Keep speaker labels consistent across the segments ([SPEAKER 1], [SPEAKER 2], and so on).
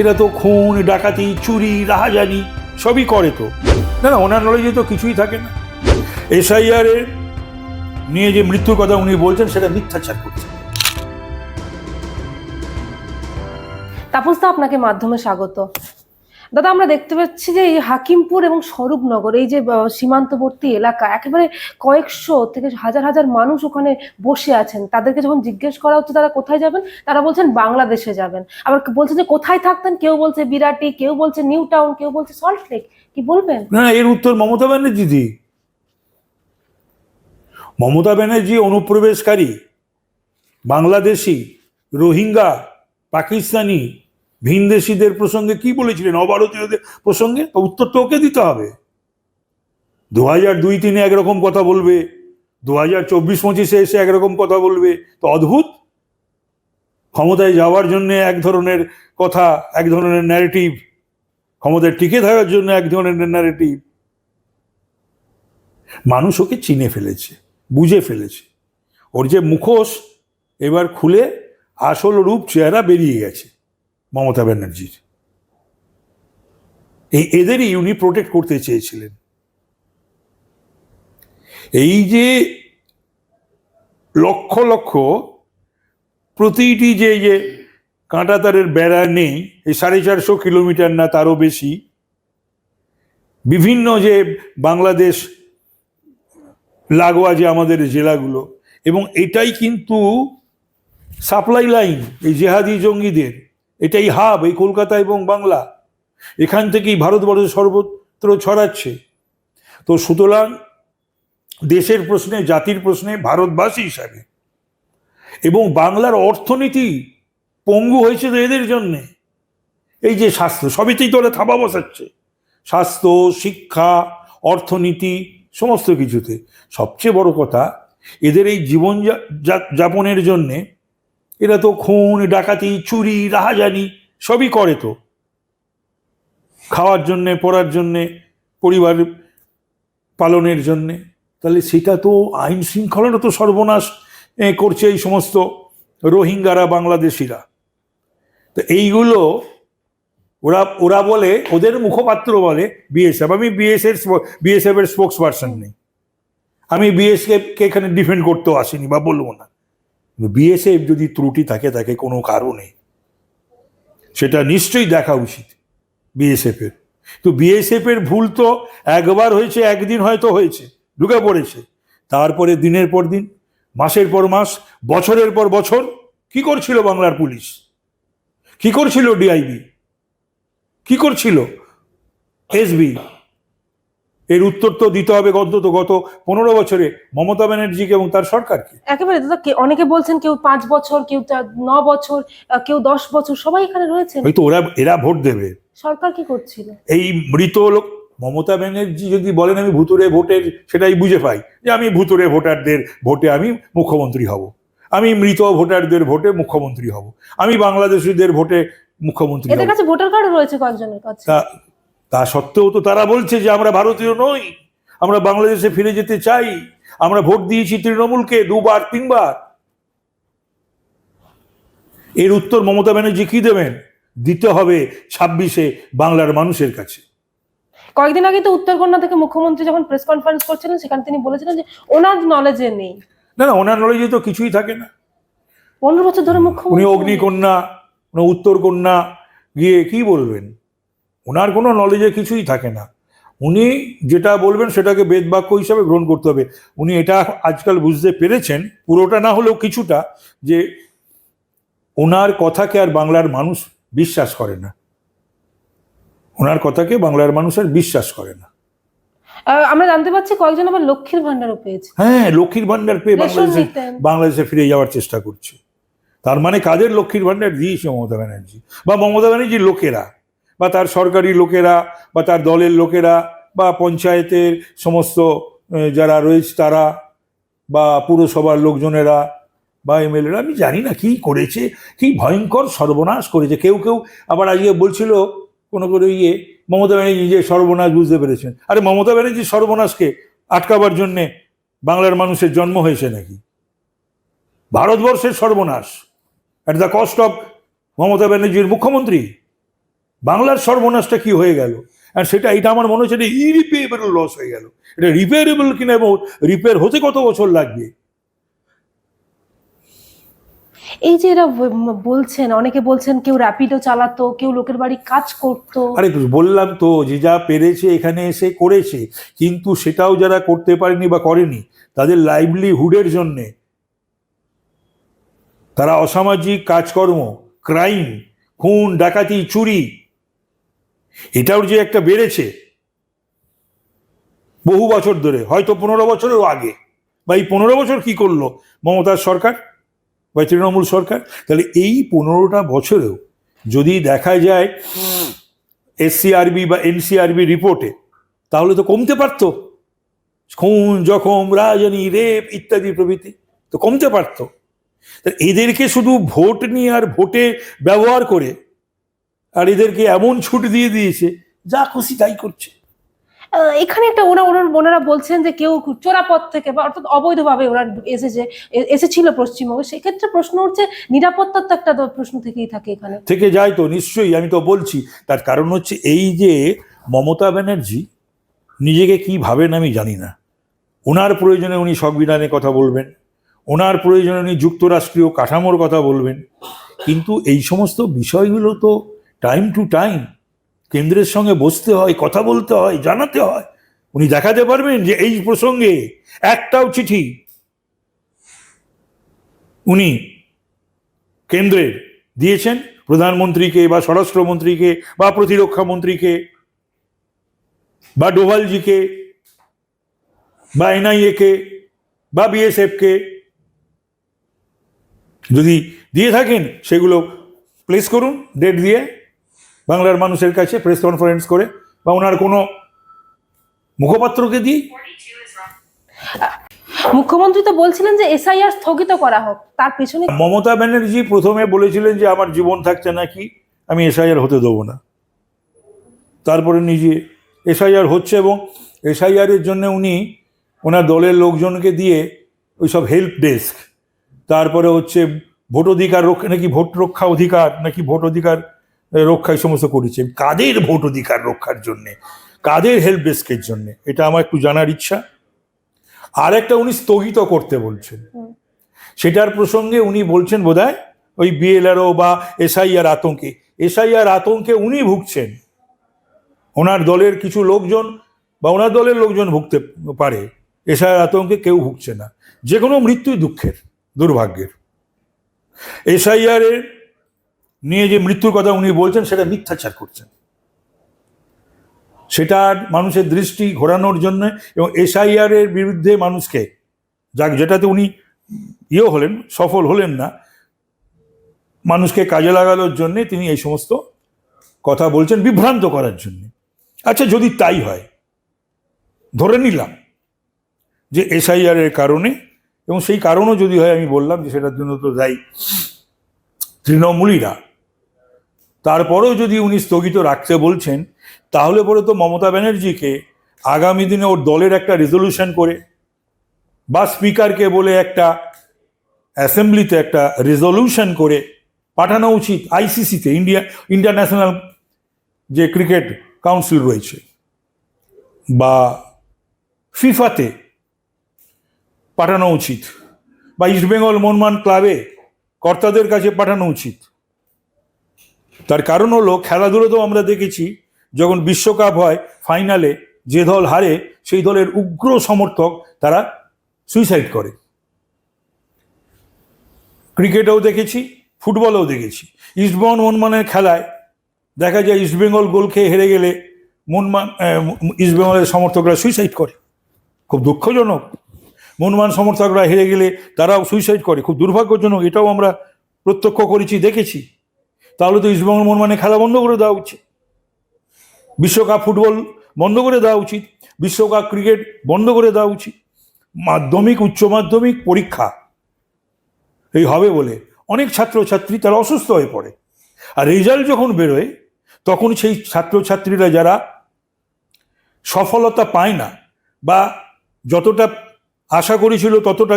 [SPEAKER 1] এরা তো খুন, ডাকাতি, চুরি, রাহাজানি সবই করে তো। না না, ওনার নলেজে তো কিছুই থাকে না। এসআইআর এর নিয়ে যে মৃত্যুর কথা উনি বলছেন, সেটা মিথ্যাচার করছেন
[SPEAKER 2] তাপসদা আপনাকে মাধ্যমে স্বাগত। দাদা আমরা দেখতে পাচ্ছি যে এই হাকিমপুর এবং স্বরূপনগর এই যে সীমান্তবর্তী এলাকা একেবারে কয়েকশো থেকে হাজার হাজার মানুষ ওখানে বসে আছেন। তাদেরকে যখন জিজ্ঞেস করা হচ্ছে তারা কোথায় যাবেন? তারা বলছেন বাংলাদেশে যাবেন। আবার বলছেন যে কোথায় থাকতেন? কেউ বলছে বিরাটি কেউ বলছে নিউ টাউন কেউ বলছে সল্ট লেক। কি বলবেন?
[SPEAKER 1] না, এর উত্তর মমতা ব্যানার্জি দি মমতা ব্যানার্জি অনুপ্রবেশকারী বাংলাদেশি রোহিঙ্গা পাকিস্তানি ভিনদেশিদের প্রসঙ্গে কি বলেছিলেন? অভারতীয়দের প্রসঙ্গে? উত্তর তো ওকে দিতে হবে। দু হাজার দুই তিনে একরকম কথা বলবে। দু হাজার চব্বিশ পঁচিশে এসে একরকম কথা বলবে। তো অদ্ভুত। ক্ষমতায় যাওয়ার জন্য এক ধরনের কথা, এক ধরনের ন্যারেটিভ ক্ষমতায় টিকে থাকার জন্য এক ধরনের ন্যারেটিভ মানুষ ওকে চিনে ফেলেছে, বুঝে ফেলেছে। ওর যে মুখোশ এবার খুলে আসল রূপ, চেহারা বেরিয়ে গেছে। মমতা ব্যানার্জির। এই এদেরই উনি প্রোটেক্ট করতে চেয়েছিলেন। এই যে লক্ষ লক্ষ প্রতিটি যে যে কাঁটাতারের বেড়া নেই, এই সাড়ে চারশো কিলোমিটার না তারও বেশি, বিভিন্ন যে বাংলাদেশ লাগোয়া যে আমাদের জেলাগুলো, এবং এটাই কিন্তু সাপ্লাই লাইন এই জেহাদি জঙ্গিদের। এটাই হাব, এই কলকাতা এবং বাংলা। এখান থেকেই ভারতবর্ষ সর্বত্র ছড়াচ্ছে। তো সুতরাং দেশের প্রশ্নে, জাতির প্রশ্নে, ভারতবাসী হিসাবে এবং বাংলার অর্থনীতি পঙ্গু হয়েছে তো এদের জন্যে। এই যে স্বাস্থ্য, সবেতেই তো ওরা থাবা বসাচ্ছে। স্বাস্থ্য, শিক্ষা, অর্থনীতি, সমস্ত কিছুতে। সবচেয়ে বড় কথা, এদের এই জীবন যাপনের জন্যে এরা তো খুন, ডাকাতি, চুরি, রাহাজানি সবই করে তো। খাওয়ার জন্যে, পড়ার জন্যে, পরিবার পালনের জন্যে। তাহলে সেটা তো আইন শৃঙ্খলারও তো সর্বনাশ করছে এই সমস্ত রোহিঙ্গারা, বাংলাদেশিরা। তো এইগুলো ওরা ওরা বলে, ওদের মুখপাত্র বলে, বিএসএফ। আমি বিএসএফ বিএসএফ এর স্পোক্স পার্সন নেই। আমি বিএসএফ কে এখানে ডিফেন্ড করতেও আসিনি বা বলব না। বিএসএফ যদি ত্রুটি থাকে, তাকে কোনো কারণে, সেটা নিশ্চয়ই দেখা উচিত বিএসএফ এর। তো বিএসএফ এর ভুল তো একবার হয়েছে, একদিন হয়তো হয়েছে, ঢুকে পড়েছে। তারপরে দিনের পর দিন, মাসের পর মাস, বছরের পর বছর, কি করছিল বাংলার পুলিশ? কি করছিল ডিআইবি কি করছিল? এসবি এর উত্তর তো দিতে হবে অন্তত গত পনেরো বছরে মমতা ব্যানার্জিকে এবং তার সরকারকে।
[SPEAKER 2] একেবারে দাদা অনেকে বলছেন কেউ পাঁচ বছর কেউ ন বছর কেউ দশ বছর সবাই এখানে রয়েছে
[SPEAKER 1] হয়তো ওরা এরা ভোট দেবে।
[SPEAKER 2] সরকার কি করছিল?
[SPEAKER 1] এই মৃত লোক মমতা ব্যানার্জি যদি বলেন আমি ভুতুরে ভোটের সেটাই বুঝে পাই যে আমি ভুতুরে ভোটারদের ভোটে আমি মুখ্যমন্ত্রী হব। আমি মৃত ভোটারদের ভোটে মুখ্যমন্ত্রী হব। আমি বাংলাদেশিদের ভোটে মুখ্যমন্ত্রী
[SPEAKER 2] এদের কাছে ভোটার কার্ড রয়েছে কয়েকজনের কাছে।
[SPEAKER 1] তা সত্ত্বেও তো তারা বলছে যে আমরা ভারতীয় নই আমরা বাংলাদেশে ফিরে যেতে চাই আমরা ভোট দিয়েছি তৃণমূলকে দুবার তিনবার। এর উত্তর মমতা ব্যানার্জি কি দেবেন? দিতে হবে ছাব্বিশে বাংলার মানুষের কাছে।
[SPEAKER 2] কয়েকদিন আগে তো উত্তরকন্যা থেকে মুখ্যমন্ত্রী যখন প্রেস কনফারেন্স করছিলেন সেখানে তিনি বলেছিলেন যে ওনার নলেজে নেই।
[SPEAKER 1] না না ওনার নলেজে তো কিছুই থাকে না।
[SPEAKER 2] পনেরো বছর ধরে মুখ্যমন্ত্রী উনি
[SPEAKER 1] অগ্নিকন্যা উনি উত্তরকন্যা গিয়ে কি বলবেন? ওনার কোনো নলেজে কিছুই থাকে না। উনি যেটা বলবেন সেটাকে বেদবাক্য হিসাবে গ্রহণ করতে হবে। উনি এটা আজকাল বুঝতে পেরেছেন পুরোটা না হলেও কিছুটা যে ওনার কথাকে আর বাংলার মানুষ বিশ্বাস করে না। ওনার কথাকে বাংলার মানুষ আর বিশ্বাস করে না।
[SPEAKER 2] আমরা জানতে পারছি কয়েকজন আবার লক্ষ্মীর ভান্ডারও পেয়েছে।
[SPEAKER 1] হ্যাঁ লক্ষ্মীর ভান্ডার পেয়ে বাংলাদেশে বাংলাদেশে ফিরে যাওয়ার চেষ্টা করছে। তার মানে কাদের লক্ষ্মীর ভান্ডার দিয়েছে মমতা ব্যানার্জি। বা মমতা ব্যানার্জির লোকেরা। বা তার সরকারি লোকেরা বা তার দলের লোকেরা বা পঞ্চায়েতের সমস্ত যারা রয়েছে তারা বা পুরসভার লোকজনেরা বা এমএলএরা, আমি জানি না কি করেছে, কি ভয়ঙ্কর সর্বনাশ করেছে। কেউ কেউ আবার আজকে বলছিল কোনো করে ইয়ে মমতা ব্যানার্জি নিজে সর্বনাশ বুঝতে পেরেছেন। আরে মমতা ব্যানার্জির সর্বনাশকে আটকাবার জন্যে বাংলার মানুষের জন্ম হয়েছে নাকি? ভারতবর্ষের সর্বনাশ। At the cost of Mamata ব্যানার্জির মুখ্যমন্ত্রী? বাংলার সর্বনাশটা কি হয়ে গেল? আর সেটা এটা আমার মনে হচ্ছে এটা ইরিপেয়ারেবল লস হয়ে গেল। এটা রিপেয়ারেবল কিনা এবং রিপেয়ার হতে কত বছর লাগবে?
[SPEAKER 2] এই যে এরা বলছেন অনেকে বলছেন কেউ র্যাপিডো চালাতো কেউ লোকের বাড়ি কাজ করতো।
[SPEAKER 1] আরে বললাম তো যে যা পেরেছে এখানে এসে করেছে কিন্তু সেটাও যারা করতে পারেনি বা করেনি তাদের লাইভলিহুডের জন্যে। তারা অসামাজিক কাজকর্ম ক্রাইম খুন ডাকাতি চুরি এটাও যে একটা বেড়েছে বহু বছর ধরে, হয়তো পনেরো বছরেরও আগে। বা এই পনেরো বছর কি করল? মমতার সরকার বা তৃণমূল সরকার? তাহলে এই পনেরোটা বছরেও যদি দেখা যায় এসসিআরবি বা এনসিআরবি রিপোর্টে, তাহলে তো কমতে পারতো। খুন, জখম, রাজনী, রেপ ইত্যাদি প্রভৃতি তো কমতে পারতো। এদেরকে শুধু ভোট নিয়ে আর ভোটে ব্যবহার করে আর এদেরকে এমন ছুট দিয়ে দিয়েছে যা খুশি তাই করছে।
[SPEAKER 2] এখানে একটা ওরা ওনার ওনারা বলছেন যে কেউ চোরাপথ থেকে বা অর্থাৎ অবৈধভাবে ওরা এসেছে এসেছিল পশ্চিমবঙ্গে। সেক্ষেত্রে প্রশ্ন উঠছে নিরাপত্তার তো একটা প্রশ্ন থেকেই থাকে এখানে।
[SPEAKER 1] থেকে যায় তো নিশ্চয়ই আমি তো বলছি। তার কারণ হচ্ছে এই যে মমতা ব্যানার্জি নিজেকে কি ভাবেন আমি জানি না। ওনার প্রয়োজনে উনি সংবিধানের কথা বলবেন ওনার প্রয়োজনে উনি যুক্তরাষ্ট্রীয় কাঠামোর কথা বলবেন। কিন্তু এই সমস্ত বিষয়গুলো তো টাইম টু টাইম কেন্দ্রের সঙ্গে বসতে হয়, কথা বলতে হয়, জানাতে হয়। উনি দেখাতে পারবেন যে এই প্রসঙ্গে একটাও চিঠি। উনি কেন্দ্রের দিয়েছেন, প্রধানমন্ত্রীকে বা স্বরাষ্ট্রমন্ত্রীকে বা প্রতিরক্ষা মন্ত্রীকে বা ডোভালজিকে বা এনআইএকে বা বিএসএফকে। যদি দিয়ে থাকেন, সেগুলো প্লেস করুন ডেট দিয়ে। বাংলার মানুষের কাছে প্রেস কনফারেন্স করে বা ওনার কোনো মুখপাত্রকে দিই
[SPEAKER 2] মুখ্যমন্ত্রী তো বলছিলেন যে এসআইআর স্থগিত করা হোক তার পিছনে
[SPEAKER 1] মমতা ব্যানার্জি প্রথমে বলেছিলেন যে আমার জীবন থাকছে নাকি আমি এসআইআর হতে দেবো না। তারপরে নিজে এসআইআর হচ্ছে এবং এসআইআরের জন্য উনি ওনার দলের লোকজনকে দিয়ে ওই সব হেল্প ডেস্ক তারপরে হচ্ছে ভোট অধিকার রক্ষা নাকি ভোট রক্ষা অধিকার নাকি ভোট অধিকার এ, রক্ষা এই সমস্ত করেছে। কাদের ভোট অধিকার রক্ষার জন্যে? কাদের হেল্প ডেস্কের জন্যে? এটা আমার একটু জানার ইচ্ছা। আর একটা উনি স্থগিত করতে বলছেন। সেটার প্রসঙ্গে উনি বলছেন বোধহয় ওই বিএলআরও বা এসআইআর আতঙ্কে। এসআইআর আতঙ্কে উনি ভুগছেন। ওনার দলের কিছু লোকজন বা ওনার দলের লোকজন ভুগতে পারে। এসআইআর আতঙ্কে কেউ ভুগছে না। যে কোনো মৃত্যুই দুঃখের দুর্ভাগ্যের। এসআইআর এর নিয়ে যে মৃত্যুর কথা উনি বলছেন, সেটা মিথ্যাচার করছেন। সেটা মানুষের দৃষ্টি ঘোরানোর জন্য এবং এসআইআর এর বিরুদ্ধে মানুষকে, যাক, যেটাতে উনি ইয়ে হলেন, সফল হলেন না, মানুষকে কাজে লাগানোর জন্যে তিনি এই সমস্ত কথা বলছেন বিভ্রান্ত করার জন্য। আচ্ছা যদি তাই হয়, ধরে নিলাম যে এসআইআর এর কারণে, এবং সেই কারণও যদি হয়, আমি বললাম যে সেটার জন্য তো দায়ী তৃণমূলীরা তারপরেও যদি উনি স্থগিত রাখতে বলছেন, তাহলে পরে তো মমতা ব্যানার্জিকে আগামী দিনে ওর দলের একটা রেজলিউশন করে বা স্পিকারকে বলে একটা অ্যাসেম্বলিতে একটা রেজলিউশন করে পাঠানো উচিত আইসিসিতে ইন্ডিয়া ইন্টারন্যাশনাল যে ক্রিকেট কাউন্সিল রয়েছে বা ফিফাতে পাঠানো উচিত বা ইস্টবেঙ্গল মনমান ক্লাবে কর্তাদের কাছে পাঠানো উচিত। তার কারণ হলো খেলাধুলোতেও আমরা দেখেছি, যখন বিশ্বকাপ হয়, ফাইনালে যে দল হারে, সেই দলের উগ্র সমর্থক তারা সুইসাইড করে। ক্রিকেটেও দেখেছি, ফুটবলেও দেখেছি। ইস্টবেঙ্গল মনমানের খেলায় দেখা যায় ইস্টবেঙ্গল গোল খেয়ে হেরে গেলে মনমান ইস্টবেঙ্গলের সমর্থকরা সুইসাইড করে। খুব দুঃখজনক। মনমান সমর্থকরা হেরে গেলে তারাও সুইসাইড করে। খুব দুর্ভাগ্যজনক, এটাও আমরা প্রত্যক্ষ করেছি, দেখেছি। তাহলে তো ইস্টবেঙ্গল মনমানে খেলা বন্ধ করে দেওয়া উচিত। বিশ্বকাপ ফুটবল বন্ধ করে দেওয়া উচিত। বিশ্বকাপ ক্রিকেট বন্ধ করে দেওয়া উচিত। মাধ্যমিক, উচ্চ মাধ্যমিক পরীক্ষা এই হবে বলে অনেক ছাত্রছাত্রী তারা অসুস্থ হয়ে পড়ে। আর রেজাল্ট যখন বেরোয়, তখন সেই ছাত্রছাত্রীরা যারা সফলতা পায় না বা যতটা আশা করেছিল ততটা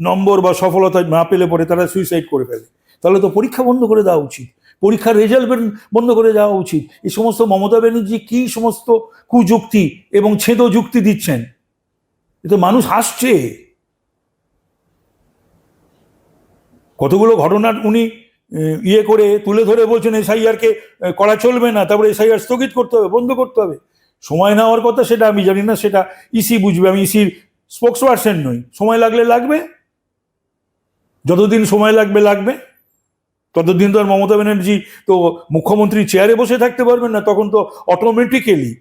[SPEAKER 1] নম্বর বা সফলতা না পেলে পরে তারা সুইসাইড করে ফেলে। তাহলে তো পরীক্ষা বন্ধ করে দেওয়া উচিত। পরীক্ষার রেজাল্ট বন্ধ করে যাওয়া উচিত। এই সমস্ত মমতা ব্যানার্জি কী সমস্ত কুযুক্তি এবং ছেদ যুক্তি দিচ্ছেন? এতে মানুষ হাসছে। কতগুলো ঘটনা উনি ইয়ে করে তুলে ধরে বলছেন এসআইআরকে করা চলবে না, তারপরে এসআইআর স্থগিত করতে হবে, বন্ধ করতে হবে। সময় নেওয়ার কথা সেটা আমি জানি না, সেটা ইসি বুঝবে, আমি ইসির স্পোক্স পার্সন নই। সময় লাগলে লাগবে, যতদিন সময় লাগবে লাগবে। ততদিন তো আর মমতা ব্যানার্জি তো মুখ্যমন্ত্রী চেয়ারে বসে থাকতে পারবেন না, তখন তো অটোমেটিক্যালি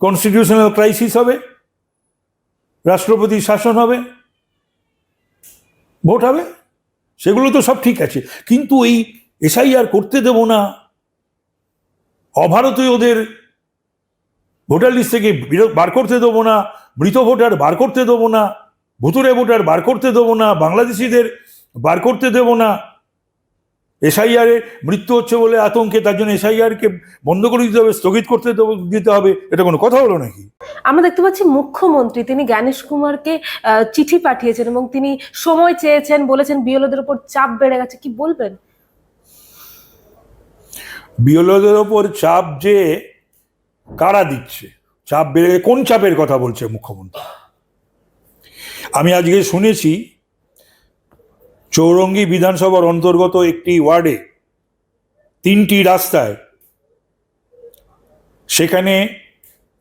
[SPEAKER 1] কনস্টিটিউশনাল ক্রাইসিস হবে রাষ্ট্রপতি শাসন হবে, ভোট হবে, সেগুলো তো সব ঠিক আছে। কিন্তু এই এসআইআর করতে দেব না অভারতীয়দের ভোটার লিস্ট থেকে বার করতে দেবো না, মৃত ভোটার বার করতে দেবো না ভুতুরে ভোটার বার করতে দেবো না, বাংলাদেশিদের বার করতে দেবো না এসআইআর এ মৃত্যু হচ্ছে বলে আতঙ্কে তার জন্য এসআইআর কে বন্ধ করে দিতে হবে স্থগিত করতে দিতে হবে এটা কোনো কথা হলো নাকি?
[SPEAKER 2] আমরা দেখতে পাচ্ছি মুখ্যমন্ত্রী তিনি জ্ঞানেশ কুমারকে চিঠি পাঠিয়েছেন এবং তিনি সময় চেয়েছেন বলেছেন বিএলওদের উপর চাপ বেড়ে গেছে কি বলবেন?
[SPEAKER 1] বিএলওদের ওপর চাপ যে কারা দিচ্ছে? চাপ বেড়ে কোন চাপের কথা বলছে মুখ্যমন্ত্রী? আমি আজকে শুনেছি চৌরঙ্গি বিধানসভার অন্তর্গত একটি ওয়ার্ডে, তিনটি রাস্তায়, সেখানে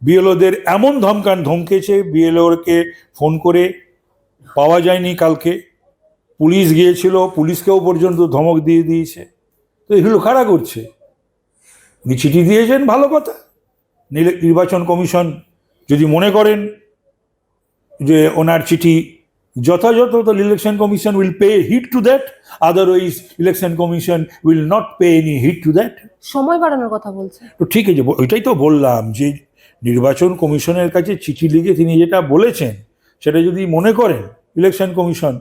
[SPEAKER 1] বিএলওদের এমন ধমকান ধমকেছে বিএলওকে ফোন করে পাওয়া যায়নি কালকে। পুলিশ গিয়েছিল, পুলিশকেও পর্যন্ত ধমক দিয়ে দিয়েছে। তো এগুলো কারা করছে? উনি চিঠি দিয়েছেন, ভালো কথা। নির্বাচন কমিশন যদি মনে করেন যে ওনার চিঠি যথাযথ তো election commission will pay heed to that otherwise election commission will not pay any heed to that
[SPEAKER 2] সময় বাড়ানোর কথা বলছে
[SPEAKER 1] তো ঠিক আছে ব- ওইটাই তো বললাম যে নির্বাচন কমিশনের কাছে চিঠি লিখে তিনি যেটা বলেছেন সেটা যদি মনে করেন ইলেকশন কমিশন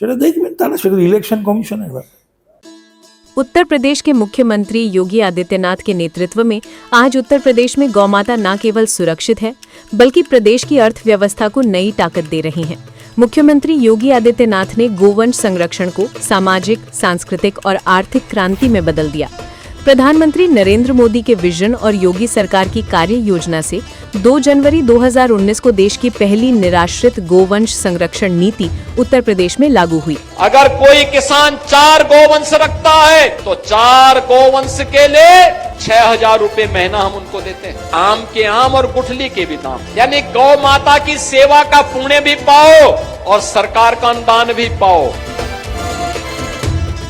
[SPEAKER 1] সেটা দেখবেন তারা সেটা ইলেকশন কমিশনের ব্যাপার
[SPEAKER 3] उत्तर प्रदेश के मुख्यमंत्री योगी आदित्यनाथ के नेतृत्व में आज उत्तर प्रदेश में गौमाता न केवल सुरक्षित है बल्कि प्रदेश की अर्थव्यवस्था को नई ताकत दे रही हैं। मुख्यमंत्री योगी आदित्यनाथ ने गोवंश संरक्षण को सामाजिक, सांस्कृतिक और आर्थिक क्रांति में बदल दिया। प्रधानमंत्री नरेंद्र मोदी के विजन और योगी सरकार की कार्य योजना से 2 जनवरी 2019 को देश की पहली निराश्रित गोवंश संरक्षण नीति उत्तर प्रदेश में लागू हुई।
[SPEAKER 4] अगर कोई किसान चार गोवंश रखता है तो चार गोवंश के लिए छह हज़ार रूपए महीना हम उनको देते हैं आम के आम और गुठली के भी दाम यानी गौ माता की सेवा का पुण्य भी पाओ और सरकार का अनुदान भी पाओ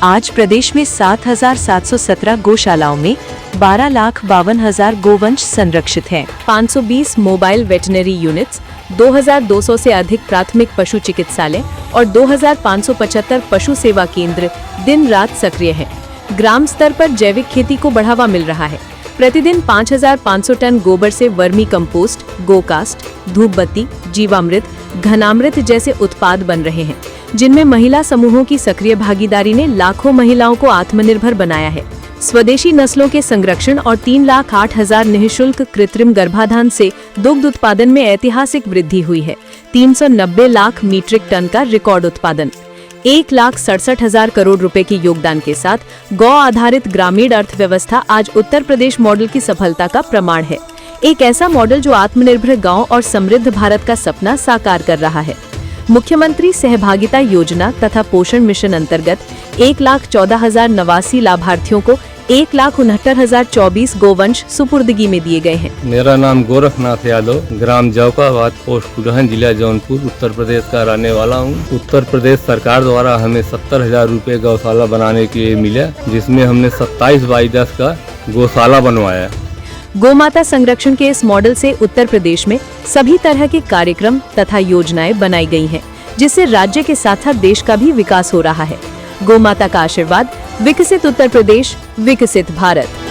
[SPEAKER 3] आज प्रदेश में 7,717 गौशालाओं में बारह लाख बावन हज़ार गोवंश संरक्षित हैं। 520 मोबाइल वेटनरी यूनिट्स 2,200 से अधिक प्राथमिक पशु चिकित्सालय और 2,575 पशु सेवा केंद्र दिन रात सक्रिय हैं। ग्राम स्तर पर जैविक खेती को बढ़ावा मिल रहा है। प्रतिदिन 5,500 टन गोबर से वर्मी कंपोस्ट गोकास्ट धूप बत्ती जीवामृत घनामृत जैसे उत्पाद बन रहे हैं जिनमें महिला समूहों की सक्रिय भागीदारी ने लाखों महिलाओं को आत्मनिर्भर बनाया है। स्वदेशी नस्लों के संरक्षण और तीन लाख आठ हज़ार निःशुल्क कृत्रिम गर्भाधान से दुग्ध उत्पादन में ऐतिहासिक वृद्धि हुई है। 390 लाख मीट्रिक टन का रिकॉर्ड उत्पादन। एक लाख सड़सठ हज़ार करोड़ रुपए के योगदान के साथ गौ आधारित ग्रामीण अर्थव्यवस्था आज उत्तर प्रदेश मॉडल की सफलता का प्रमाण है। एक ऐसा मॉडल जो आत्मनिर्भर गाँव और समृद्ध भारत का सपना साकार कर रहा है। मुख्यमंत्री सहभागिता योजना तथा पोषण मिशन अंतर्गत एक लाख चौदह हज़ार नवासी लाभार्थियों को एक लाख उनहत्तर हज़ार चौबीस गोवंश सुपुर्दगी में दिए गए हैं।
[SPEAKER 5] मेरा नाम गोरखनाथ यादव ग्राम जौकाबाद पोस्ट कुडहन जिला जौनपुर उत्तर प्रदेश का रहने वाला हूँ। उत्तर प्रदेश सरकार द्वारा हमें सत्तर हज़ार रूपए गौशाला बनाने के लिए मिला जिसमें हमने सत्ताईस बाई दस का गौशाला बनवाया।
[SPEAKER 3] गोमाता संरक्षण के इस मॉडल से उत्तर प्रदेश में सभी तरह के कार्यक्रम तथा योजनाएँ बनाई गई हैं, जिससे राज्य के साथ साथ देश का भी विकास हो रहा है। गोमाता का आशीर्वाद विकसित उत्तर प्रदेश विकसित भारत।